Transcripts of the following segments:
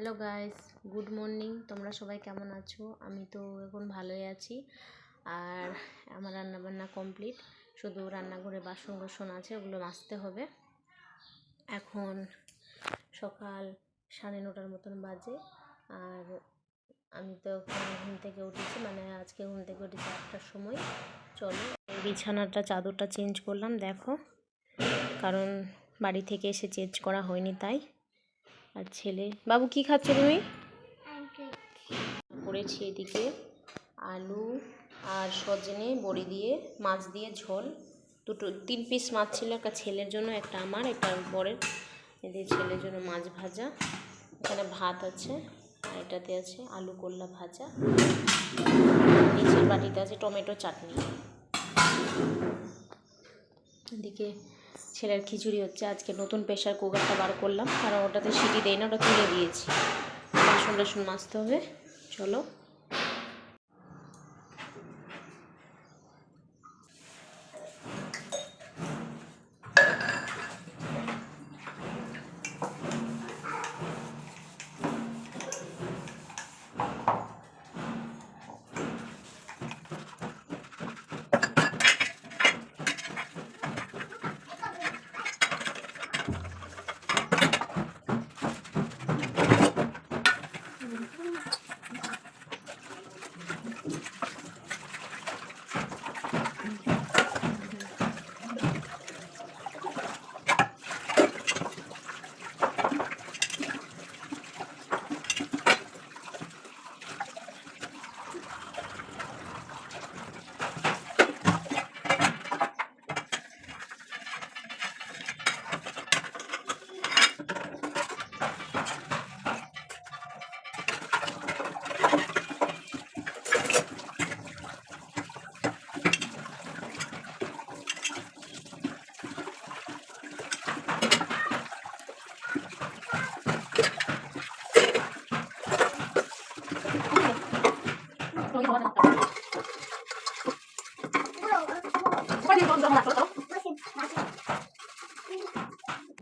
Hello guys good morning তোমরা সবাই কেমন আছো? আমি তো এখন ভালোই আছি। আর আমার রান্না বান্না কমপ্লিট শুধু রান্নাঘরে বাসন কোসন আছে, ওগুলো মাজতে হবে। এখন সকাল সাড়ে নটার মতন বাজে। আর আমি তো ঘুম থেকে উঠেছি মানে আজকে ঘুম থেকে উঠেছি আটটার সময়। চলো বিছানাটা, চাদরটা চেঞ্জ করলাম, দেখো। কারণ বাড়ি থেকে এসে চেঞ্জ করা হয়নি, তাই। আর ছেলে। বাবু, কি খাচ্ছ তুমি? করেছি এদিকে আলু আর সজনে, বড়ি দিয়ে, মাছ দিয়ে ঝোল। দুটো, তিন পিস মাছ ছিল, একটা ছেলের জন্য, একটা আমার, একটা বরের। এদিকে ছেলের জন্য মাছ ভাজা। এখানে ভাত আছে, আর এটাতে আছে আলু করলা ভাজা। নিচের বাটিতে আছে টমেটো চাটনি। এদিকে ছেলের খিচুড়ি হচ্ছে, আজকে নতুন প্রেশার কুকারটা বার করলাম। কারণ ওটাতে সিটি দেয় না, ওটা তুলে দিয়েছি। বাসন টাসন মাজতে হবে। চলো।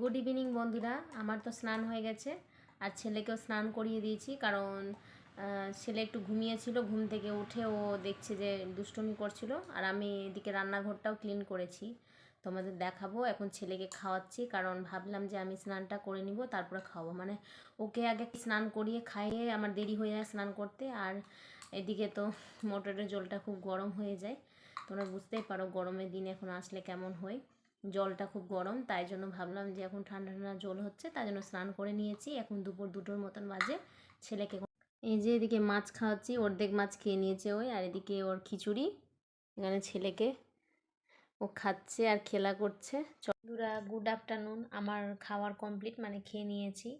গুড ইভিনিং বন্ধুরা। আমার তো স্নান হয়ে গেছে আর ছেলেকেও স্নান করিয়ে দিয়েছি কারণ ছেলে একটু ঘুমিয়েছিল, ঘুম থেকে উঠে ও দেখছে যে দুষ্টুমি করছিল আর আমি এদিকে রান্নাঘরটাও ক্লিন করেছি। তোমাদের দেখাবো, এখন ছেলেকে খাওয়াচ্ছি কারণ ভাবলাম যে আমি স্নানটা করে নিব, তারপরে খাওয়াবো। মানে ওকে আগে স্নান করিয়ে খাইয়ে আমার দেরি হয়ে যায় স্নান করতে আর এদিকে তো মোটরের জলটা খুব গরম হয়ে যায়। তোমরা বুঝতেই পারো গরমের দিন এখন আসলে কেমন হয়। জলটা খুব গরম, তাই জন্য ভাবলাম যে এখন ঠান্ডা ঠান্ডা জল হচ্ছে, তাই জন্য স্নান করে নিয়েছি। এখন দুপুর দুটোর মতন বাজে, ছেলেকে এই যে এদিকে মাছ খাওয়াচ্ছি, অর্ধেক মাছ খেয়ে নিয়েছে ওই, আর এদিকে ওর খিচুড়ি, এখানে ছেলেকে ও খাচ্ছে আর খেলা করছে। চন্দুরা গুড আফটারনুন আমার খাওয়ার কমপ্লিট মানে খেয়ে নিয়েছি।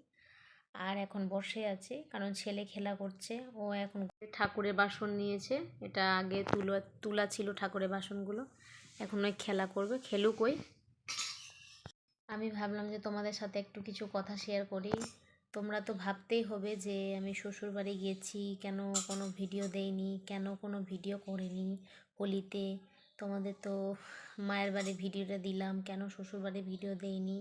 আর এখন বসে আছে, কারণ ছেলে খেলা করছে, ও এখন ঠাকুরের বাসন নিয়েছে, এটা আগে তুলা তুলা ছিল ঠাকুরের বাসনগুলো। এখন ওই খেলা করবে, খেলুক ওই। আমি ভাবলাম যে তোমাদের সাথে একটু কিছু কথা শেয়ার করি। তোমরা তো ভাবতেই হবে যে আমি শ্বশুর বাড়ি গেছি, কেন কোনো ভিডিও দেইনি, কেন কোনো ভিডিও করিনি হোলিতে? তোমাদের তো মায়ের বাড়ি ভিডিওটা দিলাম, কেন শ্বশুর বাড়ি ভিডিও দেইনি?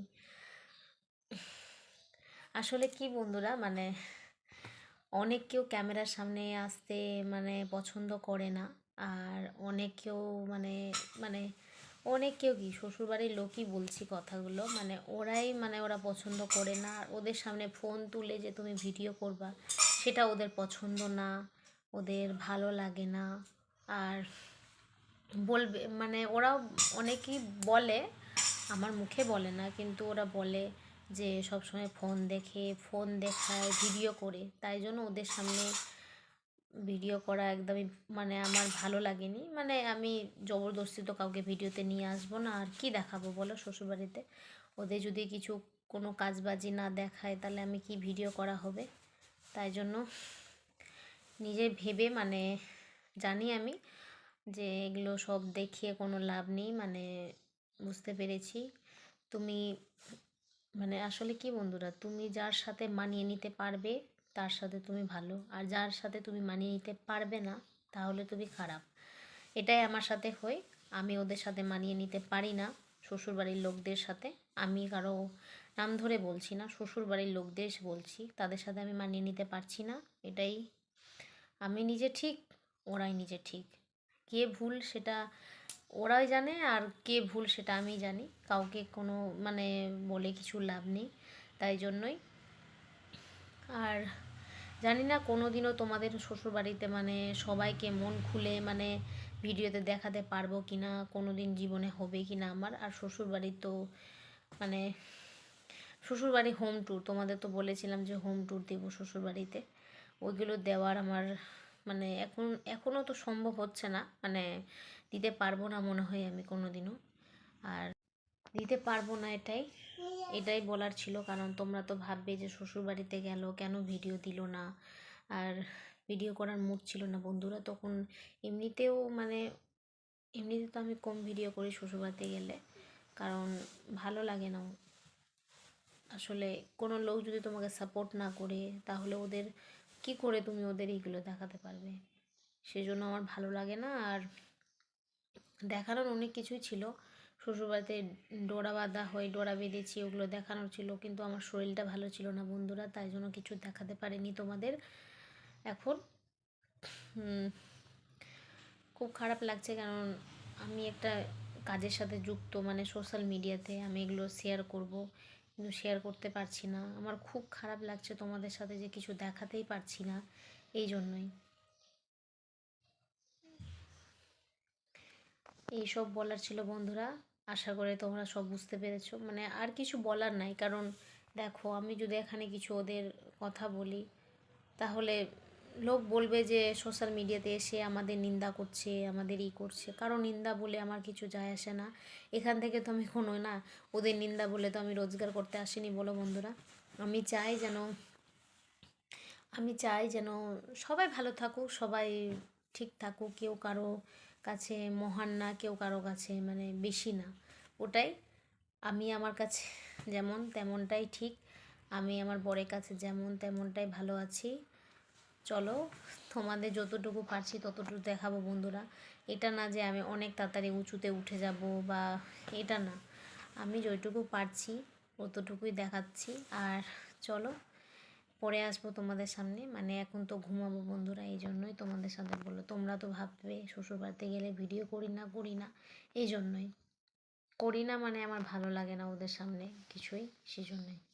আসলে কি বন্ধুরা মানে অনেক কেউ ক্যামেরার সামনে আসতে মানে পছন্দ করে না। আর অনেক কেউ মানে মানে অনেক কেউ কি শ্বশুরবাড়ির লোকই বলছি কথাগুলো। মানে ওরাই মানে ওরা পছন্দ করে না। আর ওদের সামনে ফোন তুলে যে তুমি ভিডিও করবা, সেটা ওদের পছন্দ না, ওদের ভালো লাগে না। আর বলবে মানে ওরাও অনেকেই বলে, আমার মুখে বলে না, কিন্তু ওরা বলে যে সবসময় ফোন দেখে ফোন দেখায় ভিডিও করে। তাই জন্য ওদের সামনে ভিডিও করা একদমই মানে আমার ভালো লাগেনি। মানে আমি জবরদস্তি তো কাউকে ভিডিওতে নিয়ে আসব না, আর কি দেখাবো বলো শ্বশুরবাড়িতে? ওদের যদি কিছু কোনো কাজবাজি না দেখায়, তাহলে আমি কি ভিডিও করা হবে? তাই জন্য নিজে ভেবে মানে জানি আমি যে এগুলো সব দেখিয়ে কোনো লাভ নেই মানে বুঝতে পেরেছি। তুমি মানে আসলে কি বন্ধুরা, তুমি যার সাথে মানিয়ে নিতে পারবে তার সাথে তুমি ভালো। আর যার সাথে তুমি মানিয়ে নিতে পারবে না, তাহলে তুমি খারাপ। এটাই আমার সাথে হয়। আমি ওদের সাথে মানিয়ে নিতে পারি না, শ্বশুরবাড়ির লোকদের সাথে। আমি কারও নাম ধরে বলছি না শ্বশুর বাড়ির লোকদের বলছি। তাদের সাথে আমি মানিয়ে নিতে পারছি না, এটাই আমি নিজে ঠিক, ওরাই নিজে ঠিক। কে ভুল সেটা ওরাই জানে আর কে ভুল সেটা আমি জানি। কাউকে কোনো মানে বলে কিছু লাভ নেই, তাই জন্যই। আর জানি না কোনো দিনও তোমাদের শ্বশুরবাড়িতে মানে সবাইকে মন খুলে মানে ভিডিওতে দেখাতে পারব কি না কোনো দিন জীবনে হবে কি না আমার। আর শ্বশুরবাড়ির তো মানে শ্বশুরবাড়ি হোম ট্যুর তোমাদের তো বলেছিলাম যে হোম ট্যুর দেবো শ্বশুরবাড়িতে। ওইগুলো দেওয়ার আমার মানে এখন এখনও তো সম্ভব হচ্ছে না মানে দিতে পারব না মনে হয় আমি কোনো দিনও আর দিতে পারব না এটাই। এটাই বলার ছিল, কারণ তোমরা তো ভাববে যে শ্বশুরবাড়িতে গেল, কেন ভিডিও দিল না? আর ভিডিও করার মুড ছিল না। বন্ধুরা তখন এমনিতেও মানে এমনিতে তো আমি কম ভিডিও করি শ্বশুরবাড়িতে গেলে, কারণ ভালো লাগে না। আসলে কোনো লোক যদি তোমাকে সাপোর্ট না করে, তাহলে ওদের কি করে তুমি ওদের এইগুলো দেখাতে পারবে? সেই জন্য আমার ভালো লাগে না। আর দেখানোর অনেক কিছুই ছিল শ্বশুরবাড়িতে ডোরা বাঁধা হয় ডোরা বেঁধেছি, ওগুলো দেখানোর ছিল, কিন্তু আমার শরীরটা ভালো ছিল না বন্ধুরা, তাই জন্য কিছু দেখাতে পারিনি তোমাদের। এখন খুব খারাপ লাগছে কারণ আমি একটা কাজের সাথে যুক্ত মানে সোশ্যাল মিডিয়াতে আমি এগুলো শেয়ার করব, কিন্তু শেয়ার করতে পারছি না। আমার খুব খারাপ লাগছে তোমাদের সাথে যে কিছু দেখাতেই পারছি না, এই জন্যই। এইসব বলার ছিল বন্ধুরা। আশা করে তোমরা সব বুঝতে পেরেছ। মানে আর কিছু বলার নাই, কারণ দেখো আমি যদি এখানে কিছু ওদের কথা বলি, তাহলে লোক বলবে যে সোশ্যাল মিডিয়াতে এসে আমাদের নিন্দা করছে, আমাদের ই করছে। কারও নিন্দা বলে আমার কিছু যায় আসে না। এখান থেকে তো আমি কোনো না, ওদের নিন্দা বলে তো আমি রোজগার করতে আসিনি বলো বন্ধুরা। আমি চাই যেন, আমি চাই যেন সবাই ভালো থাকুক, সবাই ঠিক থাকুক, কেউ কারও কাছে মহান না, কেউ কারও কাছে মানে বেশি না। ওটাই আমি আমার কাছে যেমন তেমনটাই ঠিক। আমি আমার বরের কাছে যেমন তেমনটাই ভালো আছি। চলো তোমাদের যতটুকু পারছি ততটুকু দেখাবো বন্ধুরা। এটা না যে আমি অনেক তাড়াতাড়ি উঁচুতে উঠে যাব বা এটা না। আমি যেটুকু পারছি অতটুকুই দেখাচ্ছি। আর চলো পরে আসব তোমাদের সামনে। মানে এখন তো ঘুমাবো বন্ধুরা, এই জন্যই তোমাদের সাথে বলল। তোমরা তো ভাববে শ্বশুরবাড়িতে গেলে ভিডিও করি না করি না। এই জন্যই। করি না মানে আমার ভালো লাগে না ওদের সামনে কিছুই, সেই জন্যই।